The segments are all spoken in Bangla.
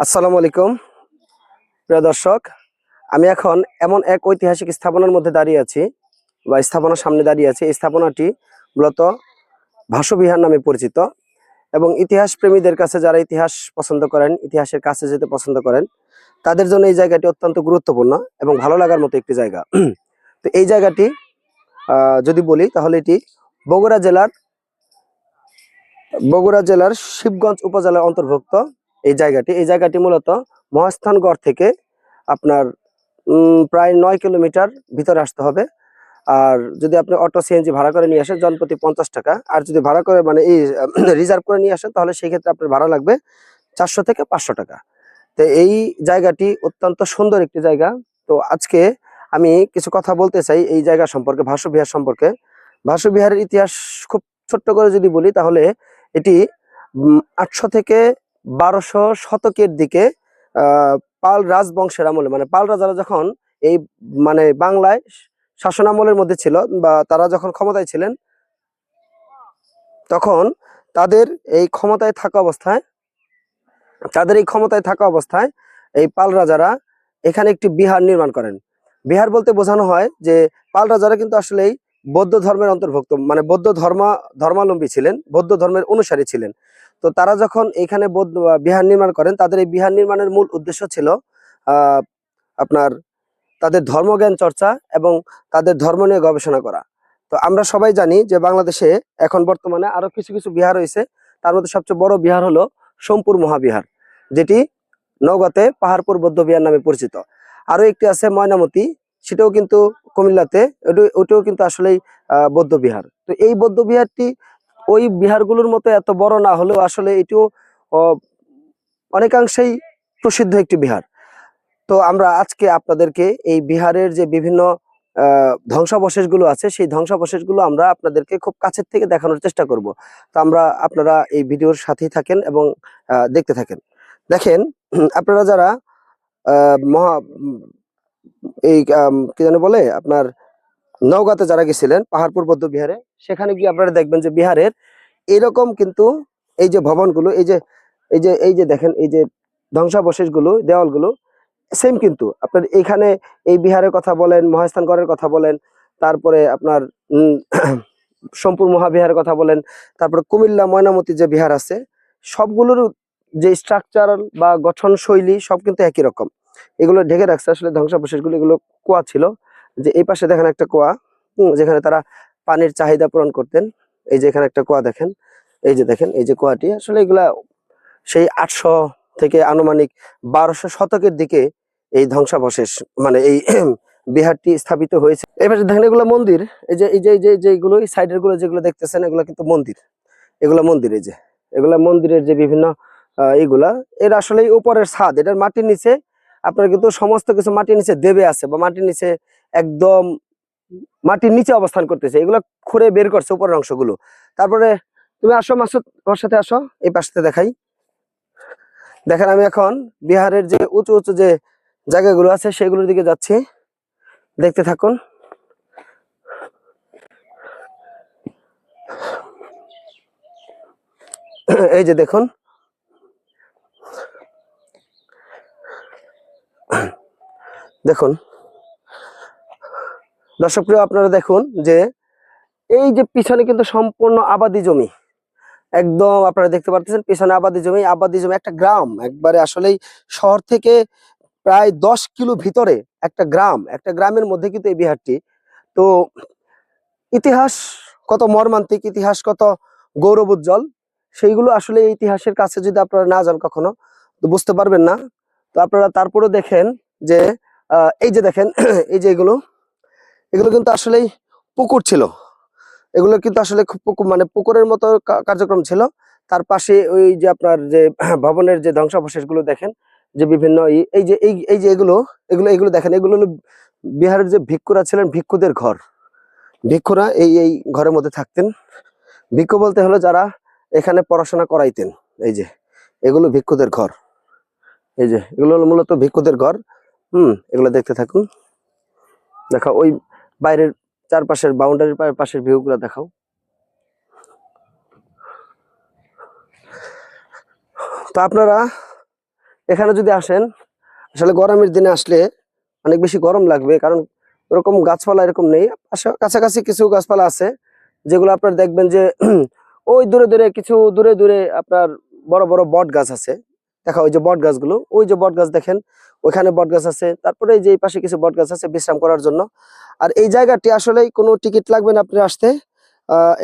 আসসালামু আলাইকুম। প্রিয় দর্শক, আমি এখন এমন এক ঐতিহাসিক স্থাপনার মধ্যে দাঁড়িয়ে আছি, বা স্থাপনার সামনে দাঁড়িয়ে আছি। এই স্থাপনাটি মূলত ভাসবিহার নামে পরিচিত এবং ইতিহাস প্রেমীদের কাছে যারা ইতিহাস পছন্দ করেন, ইতিহাসের কাছে যেতে পছন্দ করেন, তাদের জন্য এই জায়গাটি অত্যন্ত গুরুত্বপূর্ণ এবং ভালো লাগার মতো একটি জায়গা। তো এই জায়গাটি যদি বলি, তাহলে এটি বগুড়া জেলার বগুড়া জেলার শিবগঞ্জ উপজেলার অন্তর্ভুক্ত। এই জায়গাটি। এই জায়গাটি মূলত মহাস্থানগড় থেকে আপনার প্রায় নয় কিলোমিটার ভিতরে আসতে হবে। আর যদি আপনি অটো সিএনজি ভাড়া করে নিয়ে আসেন, জনপ্রতি পঞ্চাশ টাকা। আর যদি ভাড়া করে মানে এই রিজার্ভ করে নিয়ে আসেন, তাহলে সেই ক্ষেত্রে আপনার ভাড়া লাগবে চারশো থেকে পাঁচশো টাকা। তো এই জায়গাটি অত্যন্ত সুন্দর একটি জায়গা। তো আজকে আমি কিছু কথা বলতে চাই এই জায়গা সম্পর্কে ভাসু বিহার সম্পর্কে। ভাসু বিহারের ইতিহাস খুব ছোট্ট করে যদি বলি, তাহলে এটি আটশো থেকে বারোশো শতকের দিকে পাল রাজবংশের আমলে মানে পাল রাজারা যখন এই মানে বাংলায় শাসন আমলের মধ্যে ছিল বা তারা যখন ক্ষমতায় ছিলেন, তখন তাদের এই ক্ষমতায় থাকা অবস্থায়, তাদের এই ক্ষমতায় থাকা অবস্থায় এই পাল রাজারা এখানে একটি বিহার নির্মাণ করেন। বিহার বলতে বোঝানো হয় যে পাল রাজারা কিন্তু আসলেই বৌদ্ধ ধর্মের অন্তর্ভুক্ত মানে বৌদ্ধ ধর্ম, ধর্মাবলম্বী ছিলেন, বৌদ্ধ ধর্মের অনুসারী ছিলেন। তো তারা যখন এখানে বৌদ্ধ বিহার নির্মাণ করেন, তাদের এই বিহার নির্মাণের মূল উদ্দেশ্য ছিল আপনার তাদের ধর্মজ্ঞান চর্চা এবং তাদের ধর্ম নিয়ে গবেষণা করা। তো আমরা সবাই জানি যে বাংলাদেশে এখন বর্তমানে আরও কিছু কিছু বিহার রয়েছে। তার মধ্যে সবচেয়ে বড় বিহার হলো সোমপুর মহাবিহার, যেটি নওগাঁতে পাহাড়পুর বৌদ্ধ বিহার নামে পরিচিত। আরও একটি আছে ময়নামতি, সেটাও কিন্তু কুমিল্লাতে ওটা- ওটাও কিন্তু আসলেই বৌদ্ধ বিহার। তো এই বৌদ্ধ বিহারটি ওই বিহারগুলোর মতো এত বড় না হলেও আসলে এটিও অনেকাংশেই প্রসিদ্ধ একটি বিহার। তো আমরা আজকে আপনাদেরকে এই বিহারের যে বিভিন্ন ধ্বংসাবশেষগুলো আছে, সেই ধ্বংসাবশেষগুলো আমরা আপনাদেরকে খুব কাছের থেকে দেখানোর চেষ্টা করব। তো আমরা আপনারা এই ভিডিওর সাথেই থাকেন এবং দেখতে থাকেন। দেখেন, আপনারা যারা মহা, এই কি জানি বলে, আপনার নওগাঁতে যারা গেছিলেন পাহাড়পুর বৌদ্ধ বিহারে সেখানে গিয়ে আপনারা দেখবেন যে বিহারের এরকম কিন্তু এই যে ভবনগুলো এই যে এই যে এই যে দেখেন এই যে ধ্বংসাবশেষগুলো দেওয়ালগুলো সেম কিন্তু। আপনার এখানে এই বিহারের কথা বলেন মহাস্থানগড়ের কথা বলেন তারপরে আপনার উম, সোমপুর মহাবিহারের কথা বলেন তারপরে কুমিল্লা ময়নামতি যে বিহার আছে সবগুলোর যে স্ট্রাকচার বা গঠন শৈলী সব কিন্তু একই রকম। এগুলো ঢেকে রাখছে আসলে ধ্বংসাবশেষগুলো এগুলো কুয়া ছিল। যে এই পাশে দেখেন একটা কুয়া যেখানে তারা পানির চাহিদা পূরণ করতেন। এই যে এখানে একটা কুয়া দেখেন এই যে দেখেন এই যে কুয়াটি আসলে এগুলা সেই আটশো থেকে আনুমানিক বারোশো শতকের দিকে এই ধ্বংসাবশেষ মানে এই বিহারটি স্থাপিত হয়েছে। এবার দেখেন এগুলো মন্দির এই যে এই যে এই যে যেগুলো এই সাইডেরগুলো যেগুলো দেখতেছেন এগুলো কিন্তু মন্দির। এগুলা মন্দির এই যে এগুলা মন্দিরের যে বিভিন্ন আহ, এইগুলা এর আসলে উপরের ছাদ এটার মাটির নিচে আপনার কিন্তু সমস্ত কিছু মাটির নিচে দেবে আছে বা মাটির নিচে একদম মাটির নিচে অবস্থান করতেছে। এগুলো খুঁড়ে বের করছে উপরের অংশগুলো। তারপরে তুমি আসো মাসুদ আমার সাথে আসো, এই পাশে দেখাই। দেখেন আমি এখন বিহারের যে উঁচু উঁচু যে জায়গাগুলো আছে, সেগুলোর দিকে যাচ্ছি। দেখতে থাকুন। এই যে দেখুন। দেখুন। দর্শক প্রিয়, আপনারা দেখুন যে এই যে পিছনে কিন্তু সম্পূর্ণ আবাদি জমি। একদম আপনারা দেখতে পারতেছেন পিছনে আবাদি জমি আবাদি জমি একটা গ্রাম। একবারে আসলেই শহর থেকে প্রায় দশ কিলো ভিতরে একটা গ্রাম। একটা গ্রামের মধ্যে কিন্তু এই বিহারটি। তো ইতিহাস কত মর্মান্তিক, ইতিহাস কত গৌরব উজ্জ্বল সেইগুলো আসলে ইতিহাসের কাছে যদি আপনারা না যান কখনো, তো বুঝতে পারবেন না। তো আপনারা তারপরেও দেখেন যে এই যে দেখেন, এই যে এগুলো এগুলো কিন্তু আসলেই পুকুর ছিল। এগুলো কিন্তু আসলে খুব পুকুর মানে পুকুরের মতো কার্যক্রম ছিল। তার পাশে ওই যে আপনার যে ভবনের যে ধ্বংসাবশেষগুলো দেখেন, যে বিভিন্ন এই যে, এই এই যে এগুলো এগুলো এগুলো দেখেন, এগুলো হলো বিহারের যে ভিক্ষুরা ছিলেন ভিক্ষুদের ঘর। ভিক্ষুরা এই এই ঘরের মধ্যে থাকতেন। ভিক্ষু বলতে হলো যারা এখানে পড়াশোনা করাইতেন, এই যে, এগুলো ভিক্ষুদের ঘর। এই যে, এগুলো হলো মূলত ভিক্ষুদের ঘর। হুম, এগুলো দেখতে থাকুন। দেখো, ওই বাইরের চারপাশের বাউন্ডারির পাশের ভিউ গুলো দেখাও। তো আপনারা এখানে যদি আসেন, আসলে গরমের দিনে আসলে অনেক বেশি গরম লাগবে, কারণ ওরকম গাছপালা এরকম নেই। কাছাকাছি কিছু গাছপালা আছে, যেগুলো আপনার দেখবেন যে, ওই দূরে দূরে, কিছু দূরে দূরে আপনার বড় বড় বট গাছ আছে। দেখা, ওই যে বট গাছগুলো, ওই যে বট গাছ দেখেন, ওইখানে বট গাছ আছে, তারপরে এই যে এই পাশে কিছু বট গাছ আছে বিশ্রাম করার জন্য। আর এই জায়গাটি আসলেই কোনো টিকিট লাগবে না আপনি আসতে।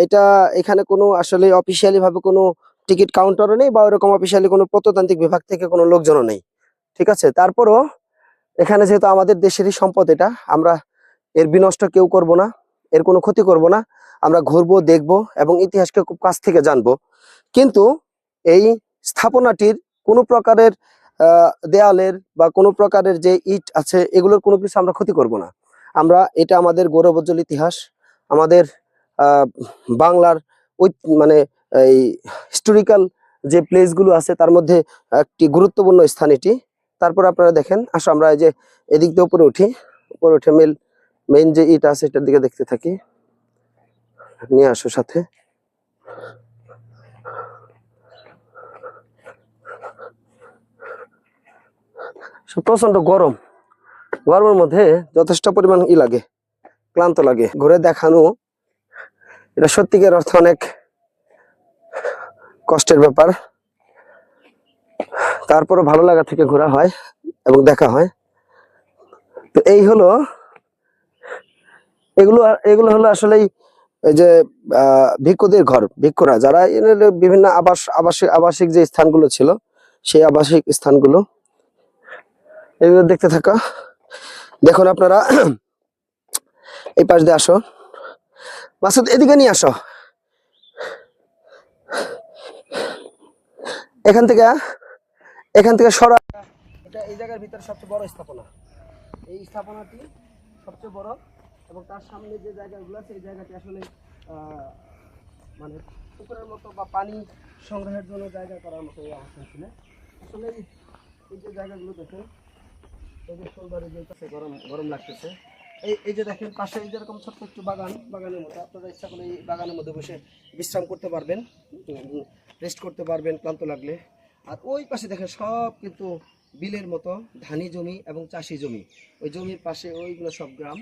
এটা এখানে কোনো আসলে ভাবে কোনো টিকিট কাউন্টারও নেই বা ওরকম অফিসিয়ালি কোনো প্রত্নতান্ত্রিক বিভাগ থেকে কোনো লোকজনও নেই। ঠিক আছে? তারপরও এখানে যেহেতু আমাদের দেশেরই সম্পদ এটা, আমরা এর বিনষ্ট কেউ করব না, এর কোনো ক্ষতি করব না। আমরা ঘুরবো, দেখব এবং ইতিহাসকে খুব কাছ থেকে জানব। কিন্তু এই স্থাপনাটির কোনো প্রকারের দেয়ালের বা কোনো প্রকারের যে ইট আছে, এগুলোর কোনো কিছু আমরা ক্ষতি করব না। আমরা এটা আমাদের গৌরবোজ্জ্বল ইতিহাস, আমাদের বাংলার ওই মানে এই হিস্টোরিক্যাল যে প্লেসগুলো আছে, তার মধ্যে একটি গুরুত্বপূর্ণ স্থান এটি। তারপর আপনারা দেখেন, আসো আমরা এই যে এদিক দিয়ে উপরে উঠি। উপরে উঠে মেল মেইন যে ইট আছে, এটার দিকে দেখতে থাকি। নিয়ে আসো সাথে। সো প্রচণ্ড গরম। গরমের মধ্যে যথেষ্ট পরিমাণ ই লাগে, ক্লান্ত লাগে। ঘুরে দেখানো, এটা সত্যিকার অর্থে অনেক কষ্টের ব্যাপার। তারপরে ভালো লাগা থেকে ঘোরা হয় এবং দেখা হয়। তো এই হলো, এগুলো এগুলো হলো আসলে এই যে ভিক্ষুদের ঘর, ভিক্ষুরা। যারা বিভিন্ন আবাস, আবাসিক আবাসিক যে স্থানগুলো ছিল, সেই আবাসিক স্থানগুলো এগুলো দেখতে থাকা। দেখুন আপনারা, এই পাশ দিয়ে আসো। মাসুদ, এদিকে নিয়ে আসো। এখান থেকে এখান থেকে সরা এটা এই জায়গার ভিতরে সবচেয়ে বড় স্থাপনা। এই স্থাপনাটি সবচেয়ে বড় এবং তার সামনে যে জায়গাগুলো আছে, এই জায়গাটি আসলে মানে পুকুরের মতো বা পানি সংগ্রহের জন্য জায়গা করার মতো আসলে এই- এই যে জায়গাগুলো দেখেন গরম গরম লাগতেছে। এই এই যে দেখেন, পাশে যেরকম বাগান, বাগানের আপনারা বাগানের মধ্যে বসে বিশ্রাম করতে পারবেন রেস্ট করতে পারবেন, ক্লান্ত লাগলে। আর ওই পাশে দেখেন, সব কিন্তু বিলের মতো ধানি জমি এবং চাষি জমি। ওই জমির পাশে ওইগুলো সব গ্রাম।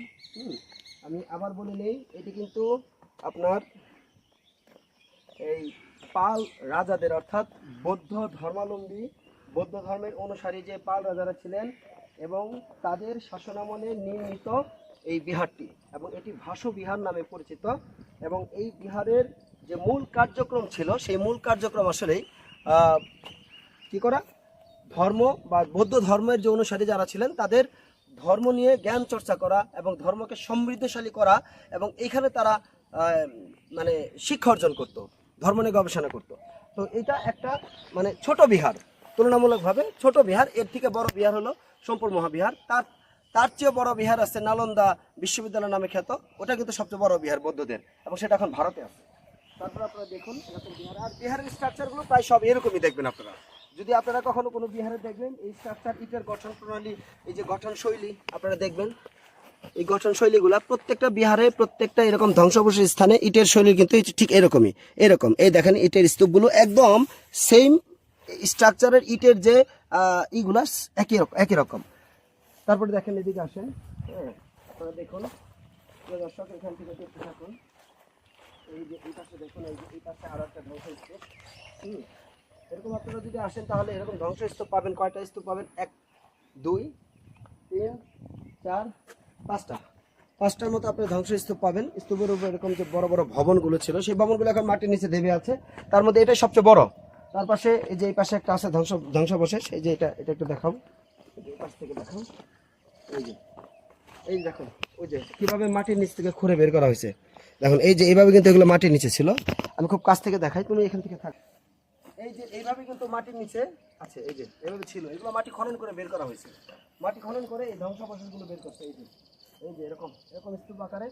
আমি আবার বলে নেই, এটি কিন্তু আপনার এই পাল রাজাদের, অর্থাৎ বৌদ্ধ ধর্মাবলম্বী, বৌদ্ধ ধর্মের অনুসারী যে পাল রাজারা ছিলেন এবং তাদের শাসনামলে নির্মিত এই বিহারটি এবং এটি ভাসু বিহার নামে পরিচিত এবং এই বিহারের যে মূল কার্যক্রম ছিল, সেই মূল কার্যক্রম আসলেই কি করা? ধর্ম বা বৌদ্ধ ধর্মের যে অনুসারী যারা ছিলেন, তাদের ধর্ম নিয়ে জ্ঞান চর্চা করা এবং ধর্মকে সমৃদ্ধশালী করা এবং এখানে তারা মানে শিক্ষা অর্জন করত, ধর্ম নিয়ে গবেষণা করত। তো এটা একটা মানে ছোট বিহার, তুলনামূলকভাবে ছোট বিহার, এর থেকে বড় বিহার হলো সোমপুর মহাবিহার। তার তার চেয়ে বড় বিহার আছে নালন্দা বিশ্ববিদ্যালয় নামে খ্যাত। ওটা কিন্তু সবচেয়ে বড় বিহার বৌদ্ধদের, এবং সেটা এখন ভারতে আছে। তারপর আপনারা দেখুন বিহার। আর বিহারের স্ট্রাকচারগুলো প্রায় সব এরকমই দেখবেন আপনারা। যদি আপনারা কখনো কোনো বিহারে দেখবেন, এই স্ট্রাকচার ইটের গঠন প্রণালী, এই যে গঠন শৈলী, আপনারা দেখবেন, এই গঠন শৈলীগুলা প্রত্যেকটা বিহারে প্রত্যেকটা এরকম ধ্বংসাবশেষ স্থানে ইটের শৈলী কিন্তু ঠিক এরকমই, এরকম। এই দেখেন, ইটের স্তূপগুলো একদম সেম স্ট্রাকচারের ইটের যে আহ, ইগুলা একই রকম একই রকম। তারপরে দেখেন এদিকে আসেন। হ্যাঁ আপনারা দেখুন। দর্শক এখান থেকে দেখতে থাকুন। এই যে এই পাশে দেখুন এই যে এই পাশে আরও একটা ধ্বংসস্তূপ। হুম এরকম আপনারা যদি আসেন তাহলে এরকম ধ্বংসস্তূপ পাবেন। কয়টা স্তূপ পাবেন? এক দুই তিন চার পাঁচটা। পাঁচটার মতো আপনি ধ্বংসস্তূপ পাবেন। স্তূপের উপর এরকম যে বড় বড় ভবনগুলো ছিল সেই ভবনগুলো এখন মাটির নিচে দেবে আছে। তার মধ্যে এটাই সবচেয়ে বড়। তার পাশে এই যে এই পাশে একটা আছে ধ্বংস, ধ্বংসাবশেষ, এই যে এটা এটা একটু দেখাও। এই পাশ থেকে দেখাও। এই যে এই যে দেখুন ওই যে কীভাবে মাটির নিচ থেকে খুঁড়ে বের করা হয়েছে। দেখুন, এই যে এইভাবে কিন্তু এগুলো মাটির নিচে ছিল। আমি খুব কাছ থেকে দেখাই, তুমি এখান থেকে থাক। এই যে এইভাবে কিন্তু মাটির নিচে আছে, এই যে, এইভাবে ছিল। এগুলো মাটি খনন করে বের করা হয়েছে। মাটি খনন করে এই ধ্বংসাবশেষগুলো বের করছে, এই যে। এই যে এরকম এরকম স্তূপ আকারে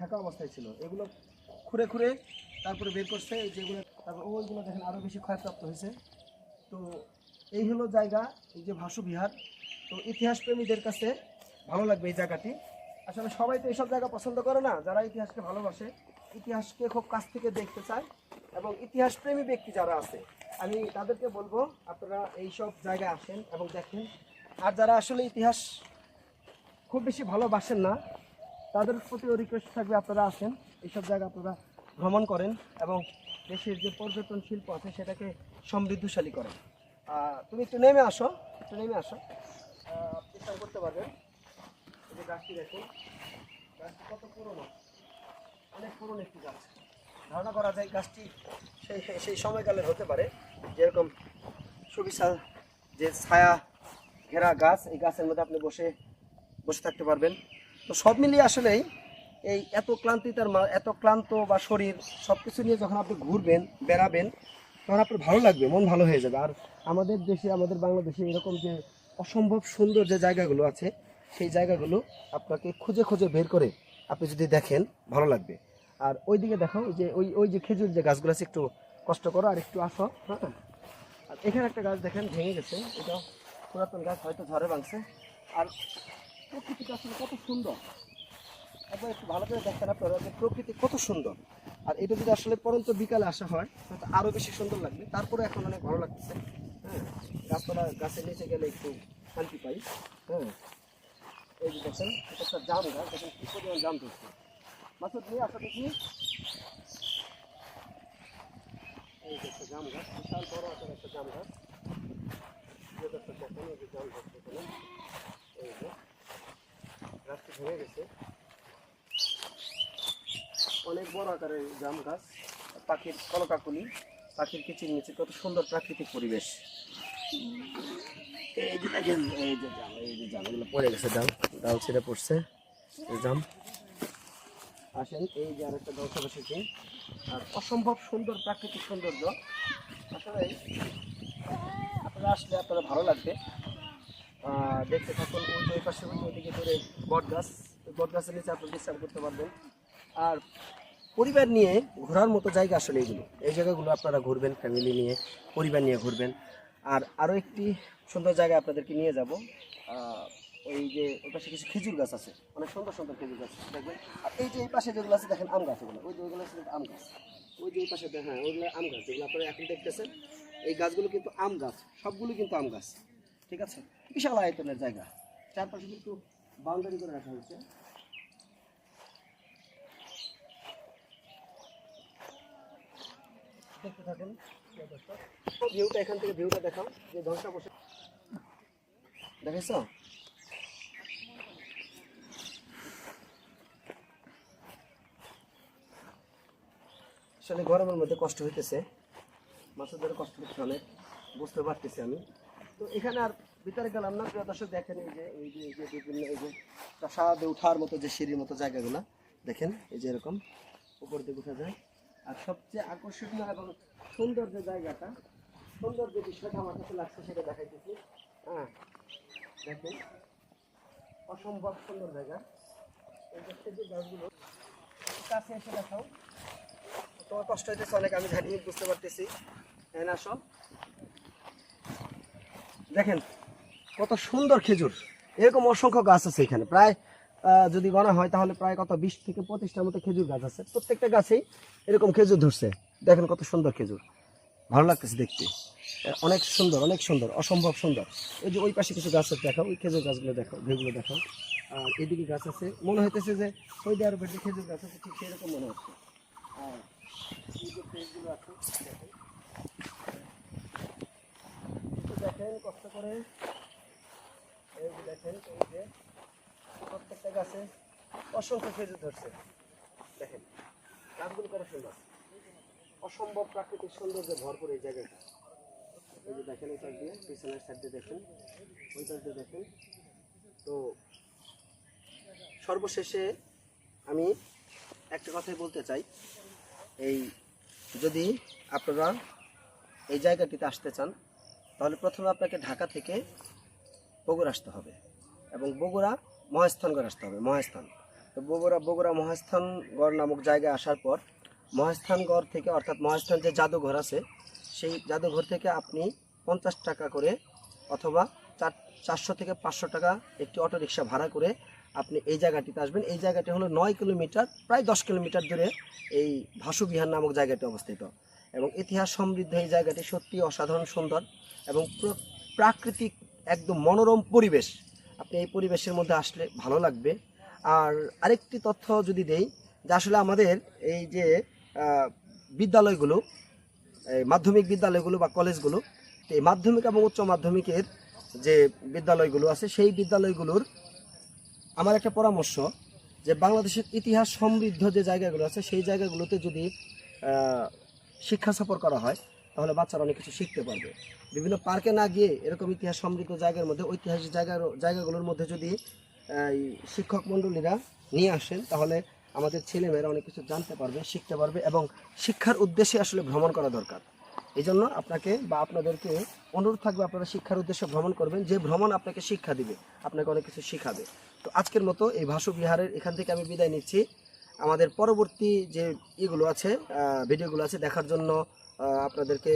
ঢাকা অবস্থায় ছিল। এগুলো খুঁড়ে খুঁড়ে তারপরে বের করছে যেগুলো, তারপর ওইগুলো দেখেন আরও বেশি ক্ষয়প্রাপ্ত হয়েছে। তো এই হলো জায়গা, এই যে ভাসু বিহার। তো ইতিহাস প্রেমীদের কাছে ভালো লাগবে এই জায়গাটি। আসলে সবাই তো এইসব জায়গা পছন্দ করে না, যারা ইতিহাসকে ভালোবাসে, ইতিহাসকে খুব কাছ থেকে দেখতে চায়। এবং ইতিহাস প্রেমী ব্যক্তি যারা আছে, আমি তাদেরকে বলব, আপনারা এইসব জায়গায় আসেন এবং দেখেন। আর যারা আসলে ইতিহাস খুব বেশি ভালোবাসেন না তাদের প্রতিও রিকোয়েস্ট থাকবে আপনারা আসেন এইসব জায়গা আপনারা ভ্রমণ করেন এবং দেশের যে পর্যটন শিল্প আছে সেটাকে সমৃদ্ধশালী করেন। তুমি একটু নেমে আসো একটু নেমে আসো। আহ, চেষ্টা করতে পারবেন। এই যে গাছটি দেখুন গাছটি কত পুরনো অনেক পুরনো একটি গাছ। ধারণা করা যায় গাছটি সেই- সেই সময়কালের হতে পারে। যেরকম সুবিশাল যে ছায়া ঘেরা গাছ এই গাছের মধ্যে আপনি বসে বসে থাকতে পারবেন। তো সব মিলিয়ে আসলেই এই এত ক্লান্তিতার এত ক্লান্ত বা শরীর সব কিছু নিয়ে যখন আপনি ঘুরবেন, বেড়াবেন, তখন আপনার ভালো লাগবে, মন ভালো হয়ে যাবে। আর আমাদের দেশে, আমাদের বাংলাদেশে এরকম যে অসম্ভব সুন্দর যে জায়গাগুলো আছে, সেই জায়গাগুলো আপনাকে খুঁজে খুঁজে বের করে আপনি যদি দেখেন, ভালো লাগবে। আর ওই দিকে দেখো যে, ওই ওই যে খেজুর যে গাছগুলো আছে, একটু কষ্ট করো আর একটু আসো হ্যাঁ। আর এখানে একটা গাছ দেখেন, ভেঙে গেছে। এটা পুরাতন গাছ, হয়তো ঝড়ে ভাঙছে। আর প্রকৃতিটা আসলে কত সুন্দর? একবার একটু ভালো করে দেখেন আপনারা যে প্রকৃতি কত সুন্দর। আর এটা যদি আসলে পরন্ত বিকালে আসা হয়, তাহলে আরও বেশি সুন্দর লাগবে। তারপরে এখন অনেক ভালো লাগতেছে। হ্যাঁ গাছপালা গাছের নিচে গেলে একটু শান্তি পাই। হ্যাঁ এই যে দেখেন, এটা একটা জাম গাছ, দেখেন কি পরিমাণ জাম ধরছে। মাসুদ নিয়ে আসা দেখি একটা জাম গাছ, বিশাল বড় আকারের একটা জাম গাছ। দেখেন এই যে জাম গাছ এই যে গাছটি ভেঙে গেছে। অনেক বড় আকারের জাম গাছ, পাখির কলকাকুলি, পাখির কিচির মিচির, কত সুন্দর প্রাকৃতিক পরিবেশ। এই যে দেখেন, এই যে জাম, এই যে জাম পড়ে গেছে ডাল ডাল ছিঁড়ে পড়ছে জাম। আসেন, এই যে আরেকটা দলসা বসেছে আর অসম্ভব সুন্দর প্রাকৃতিক সৌন্দর্য। আসলে আপনারা আসলে আপনারা ভালো লাগবে। দেখতে থাকুন, ওই পাশে ওই ওইদিকে ধরে বট গাছ। বট গাছের নিচে আপনি বিশ্রাম করতে পারবেন। আর পরিবার নিয়ে ঘোরার মতো জায়গা আসলে এগুলো। এই জায়গাগুলো আপনারা ঘুরবেন ফ্যামিলি নিয়ে, পরিবার নিয়ে ঘুরবেন। আর আরও একটি সুন্দর জায়গা আপনাদেরকে নিয়ে যাব। ওই যে, ওই পাশে কিছু খেজুর গাছ আছে। অনেক সুন্দর সুন্দর খেজুর গাছ দেখবেন। আর এই যে এই পাশে যেগুলো আছে, দেখেন আম গাছ এগুলো। ওই যে ওইগুলো আছে আম গাছ। ওই যে এই পাশে হ্যাঁ ওইগুলো আম গাছ। যেগুলো আপনারা এখন দেখতেছেন, এই গাছগুলো কিন্তু আম গাছ। সবগুলো কিন্তু আম গাছ। ঠিক আছে? বিশাল আয়তনের জায়গা। চারপাশে কিন্তু বাউন্ডারি করে রাখা হয়েছে। দেখেছ? আসলে গরমের মধ্যে কষ্ট হইতেছে। মাছের ধরে কষ্ট হচ্ছে অনেক বুঝতে পারতেছি আমি। তো এখানে আর ভিতরে গেলাম না, প্রিয় দর্শক, দেখেন এই যে এই যে এই যে বিভিন্ন, এই যে প্রাসাদে ওঠার মতো যে সিঁড়ির মতো জায়গাগুলো, দেখেন, এই যে এরকম, উপর দিকে উঠা যায়। আর সবচেয়ে আকর্ষণীয় এবং সুন্দর যে জায়গাটা সুন্দর যে বিষয়টা আমার কাছে লাগছে সেটা দেখাইতেছি। হ্যাঁ দেখেন, অসম্ভব সুন্দর জায়গা। এই যে গাছগুলো, কাছে এসে দেখাও। তোমার কষ্ট হইতেছে অনেক, আমি জানি, বুঝতে পারতেছি। হ্যাঁ আসো দেখেন, কত সুন্দর খেজুর। এরকম অসংখ্য গাছ আছে এখানে। প্রায় যদি গণা হয় তাহলে প্রায় কত, বিশ থেকে পঁচিশটার মতো খেজুর গাছ আছে। প্রত্যেকটা গাছেই এরকম খেজুর ধরছে। দেখেন কত সুন্দর খেজুর। ভালো লাগতেছে দেখতে। অনেক সুন্দর অনেক সুন্দর, অসম্ভব সুন্দর। এই যে ওই পাশে কিছু গাছ আছে, দেখাও, ওই খেজুর গাছগুলো দেখো যেগুলো দেখাও। আর এদিকে গাছ আছে। মনে হইতেছে যে সৌদি আরবের যে খেজুর গাছ আছে, ঠিক সেরকম মনে হচ্ছে। আর আছে দেখেন, কষ্ট করে। এই দেখেন, এই যে প্রত্যেকটা গাছে অসংখ্য খেজুর ধরছে। দেখেন, গাছগুলো কত সুন্দর। অসম্ভব প্রাকৃতিক সৌন্দর্যে ভরপুর এই জায়গাটা। এই যে দেখেন, এই দিয়ে, পিছনের সাইড দিয়ে দেখেন, ওই পাশ দিয়ে দেখেন। তো সর্বশেষে আমি একটা কথাই বলতে চাই। এই যদি আপনারা এই জায়গাটিতে আসতে চান তাহলে প্রথমে আপনাকে ঢাকা থেকে বগুড়া আসতে হবে এবং বগুড়া মহাস্থানগড় আসতে হবে, মহাস্থান। তো বগুড়া বগুড়া মহাস্থানগড় নামক জায়গায় আসার পর মহাস্থানগড় থেকে অর্থাৎ মহাস্থান যে জাদুঘর আছে, সেই জাদুঘর থেকে আপনি পঞ্চাশ টাকা করে অথবা চার, চারশো থেকে পাঁচশো টাকা একটি অটো রিক্সা ভাড়া করে আপনি এই জায়গাটিতে আসবেন। এই জায়গাটি হলো নয় কিলোমিটার, প্রায় দশ কিলোমিটার দূরে এই ভাসুবিহার নামক জায়গাটি অবস্থিত। এবং ইতিহাস সমৃদ্ধ এই জায়গাটি সত্যি অসাধারণ সুন্দর। এবং প্রাকৃতিক একদম মনোরম পরিবেশ। আপনি এই পরিবেশের মধ্যে আসলে ভালো লাগবে। আর আরেকটি তথ্য যদি দেই, যে আসলে আমাদের এই যে বিদ্যালয়গুলো, এই মাধ্যমিক বিদ্যালয়গুলো বা কলেজগুলো এই মাধ্যমিক এবং উচ্চ মাধ্যমিকের যে বিদ্যালয়গুলো আছে, সেই বিদ্যালয়গুলোর আমার একটা পরামর্শ যে বাংলাদেশের ইতিহাস সমৃদ্ধ যে জায়গাগুলো আছে, সেই জায়গাগুলোতে যদি শিক্ষা সফর করা হয়, তাহলে বাচ্চারা অনেক কিছু শিখতে পারবে। বিভিন্ন পার্কে না গিয়ে এরকম ইতিহাস সমৃদ্ধ জায়গার মধ্যে, ঐতিহাসিক জায়গার জায়গাগুলোর মধ্যে যদি শিক্ষক মণ্ডলীরা নিয়ে আসেন, তাহলে আমাদের ছেলেমেয়েরা অনেক কিছু জানতে পারবে, শিখতে পারবে এবং শিক্ষার উদ্দেশ্যে আসলে ভ্রমণ করা দরকার। এই জন্য আপনাকে বা আপনাদেরকে অনুরোধ থাকবে, আপনারা শিক্ষার উদ্দেশ্যে ভ্রমণ করবেন, যে ভ্রমণ আপনাকে শিক্ষা দিবে, আপনাকে অনেক কিছু শিখাবে। তো আজকের মতো এই ভাসু বিহারের এখান থেকে আমি বিদায় নিচ্ছি। আমাদের পরবর্তী যে ইগুলো আছে ভিডিওগুলো আছে, দেখার জন্য আপনাদেরকে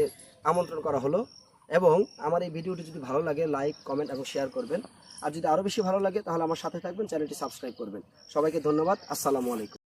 আমন্ত্রণ করা হলো। এবং আমার এই ভিডিওটি যদি ভালো লাগে লাইক কমেন্ট এবং শেয়ার করবেন। আর যদি আরও বেশি ভালো লাগে, তাহলে আমার সাথে থাকবেন, চ্যানেলটি সাবস্ক্রাইব করবেন। সবাইকে ধন্যবাদ, আসসালামু আলাইকুম।